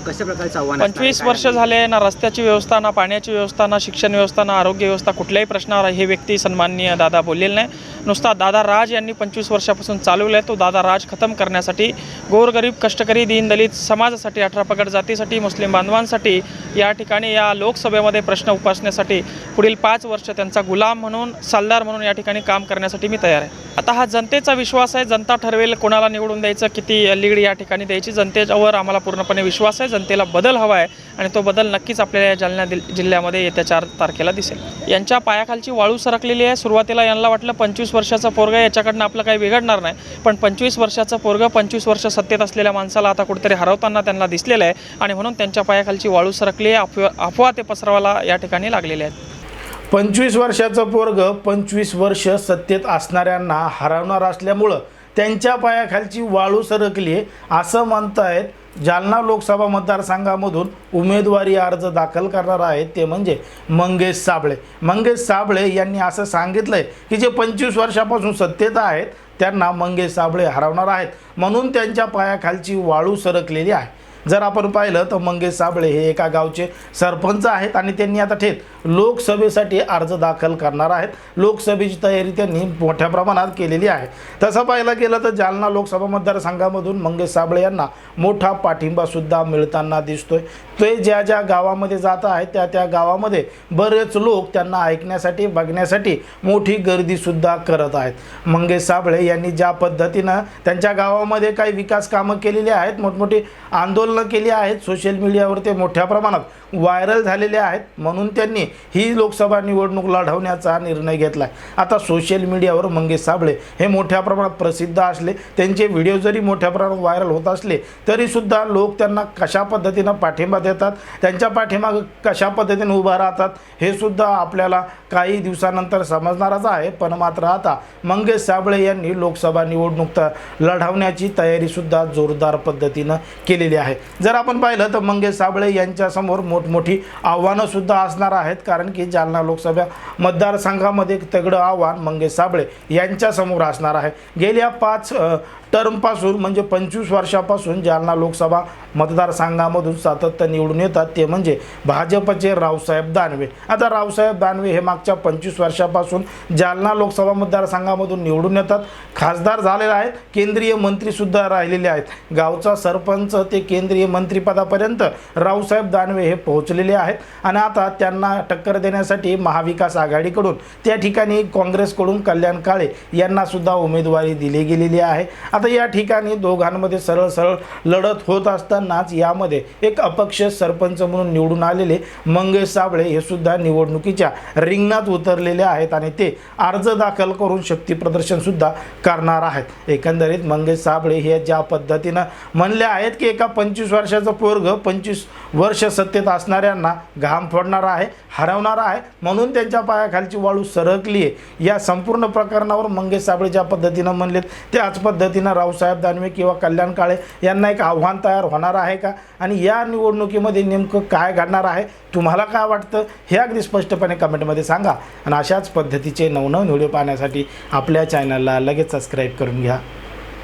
कशा प्रकारचं आव्हान असणार आहे? पंचवीस काय वर्ष? झाले ना रस्त्याची व्यवस्था ना पाण्याची व्यवस्था ना शिक्षण व्यवस्था ना आरोग्य व्यवस्था कुठल्याही प्रश्नावर हे व्यक्ती सन्माननीय दादा बोललेले नाही. नुसता दादा राज यांनी पंचवीस वर्षापासून चालवलं आहे. तो दादा राज खतम करण्यासाठी गोरगरीब कष्टकरी दीनदलित समाजासाठी अठरा पगड जातीसाठी मुस्लिम बांधवांसाठी या ठिकाणी या लोकसभेमध्ये प्रश्न उपसण्यासाठी पुढील पाच वर्ष त्यांचा गुलाम म्हणून सालदार म्हणून या ठिकाणी काम करण्यासाठी मी तयार आहे. आता हा जनतेचा विश्वास आहे. जनता ठरवेल कोणाला निवडून द्यायचं किती लीड या ठिकाणी द्यायची. जनतेच्यावर आम्हाला पूर्णपणे विश्वास आहे. जनतेला बदल हवा आहे आणि तो बदल नक्कीच आपल्याला या जालना जिल्ह्यामध्ये येत्या चार तारखेला दिसेल. यांच्या पायाखालची वाळू सरकलेली आहे. सुरुवातीला यांना वाटलं पंचवीस वर्षाचा पोरगा याच्याकडनं आपलं काही बिघडणार नाही. पण पंचवीस वर्षाचा पोरग पंचवीस वर्ष सत्तेत असलेल्या माणसाला आता कुठेतरी हरवताना त्यांना दिसलेलं आहे. आणि म्हणून त्यांच्या पायाखालची वाळू सरकली आहे. अफवा अफवा ते पसरवायला या ठिकाणी लागलेले आहेत. पंचवीस वर्षाचं पोरग पंचवीस वर्ष सत्तेत असणाऱ्यांना हरवणार असल्यामुळं त्यांच्या पायाखालची वाळू सरकली आहे असं म्हणतायत जालना लोकसभा मतदारसंघामधून उमेदवारी अर्ज दाखल करणार आहेत ते म्हणजे मंगेश साबळे. मंगेश साबळे यांनी असं सांगितलं आहे की जे पंचवीस वर्षापासून सत्तेत आहेत त्यांना मंगेश साबळे हरवणार आहेत. म्हणून त्यांच्या पायाखालची वाळू सरकलेली आहे. जर आपण पाहिलं तर मंगेश साबळे हे एका गावचे सरपंच आहेत आणि त्यांनी आता थेट लोकसभेसाठी अर्ज दाखल करणार आहेत. लोकसभेची तयारी त्यांनी मोठ्या प्रमाणात केलेली आहे. तसं पाहायला गेलं तर जालना लोकसभा मतदारसंघामधून मंगेश साबळे यांना मोठा पाठिंबासुद्धा मिळताना दिसतोय. ते ज्या ज्या गावामध्ये जात आहेत त्या त्या गावामध्ये बरेच लोक त्यांना ऐकण्यासाठी बघण्यासाठी मोठी गर्दीसुद्धा करत आहेत. मंगेश साबळे यांनी ज्या पद्धतीनं त्यांच्या गावामध्ये काही विकास कामं केलेली आहेत मोठमोठी आंदोलनं केली आहेत सोशल मीडियावर ते मोठ्या प्रमाणात व्हायरल झालेले आहेत म्हणून त्यांनी ही लोकसभा निवडणूक लढवण्याचा निर्णय घेतला आहे आता सोशल मीडियावर मंगेश साबळे हे मोठ्या प्रमाणात प्रसिद्ध असले त्यांचे व्हिडिओ जरी मोठ्या प्रमाणात व्हायरल होत असले तरीसुद्धा लोक त्यांना कशा पद्धतीनं पाठिंबा देतात त्यांच्या पाठीमागं कशा पद्धतीने उभा राहतात हे सुद्धा आपल्याला काही दिवसानंतर समजणारच आहे. पण मात्र आता मंगेश साबळे यांनी लोकसभा निवडणूक तर लढवण्याची तयारीसुद्धा जोरदार पद्धतीनं केलेली आहे. जर आपण पाहिलं तर मंगेश साबळे यांच्यासमोर मोठमोठी आव्हानंसुद्धा असणार आहेत. कारण की जालना लोकसभा मतदारसंघामध्ये एक तगडं आव्हान मंगेश साबळे यांच्यासमोर असणार आहे. गेल्या पाच टर्मपासून म्हणजे पंचवीस वर्षापासून जालना लोकसभा मतदारसंघामधून सातत्य निवडून येतात. ते म्हणजे भाजपचे रावसाहेब दानवे. आता रावसाहेब दानवे हे मागच्या पंचवीस वर्षापासून जालना लोकसभा मतदारसंघामधून निवडून येतात. खासदार झालेले आहेत. केंद्रीय मंत्रीसुद्धा राहिलेले आहेत. गावचा सरपंच ते केंद्रीय मंत्रिपदापर्यंत रावसाहेब दानवे हे पोहोचलेले आहेत. आणि आता त्यांना टक्कर देण्यासाठी महाविकास आघाडीकडून त्या ठिकाणी काँग्रेसकडून कल्याण काळे यांना सुद्धा उमेदवारी दिली गेलेली आहे. आता या ठिकाणी दोघांमध्ये सरळ सरळ लढत होत असतानाच यामध्ये एक अपक्ष सरपंच म्हणून निवडून आलेले मंगेश साबळे हे सुद्धा निवडणुकीच्या रिंगणात उतरलेले आहेत आणि ते अर्ज दाखल करून शक्ती सुद्धा करणार आहेत. एकंदरीत मंगेश साबळे हे ज्या पद्धतीनं म्हणले आहेत की एका पंचवीस वर्षाचं पोरग पंचवीस वर्ष सत्तेत असणाऱ्यांना घाम फोडणार आहे हरवणार आहे. म्हणून त्यांच्या पायाखालची वाळू सरकली आहे या संपूर्ण प्रकरणावर मंगेश साबळे ज्या पद्धतीनं म्हणलेत त्याच पद्धतीनं रावसाहेब दानवे किंवा कल्याण काळे यांना एक आव्हान तयार होणार आहे का? आणि या निवडणुकीमध्ये नेमकं काय घडणार आहे? तुम्हाला काय वाटतं? हे अगदी स्पष्टपणे कमेंटमध्ये सांगा. आणि अशाच पद्धतीचे नवनवीन व्हिडिओ पाहण्यासाठी आपल्या चॅनलला लगेच सबस्क्राईब करून घ्या.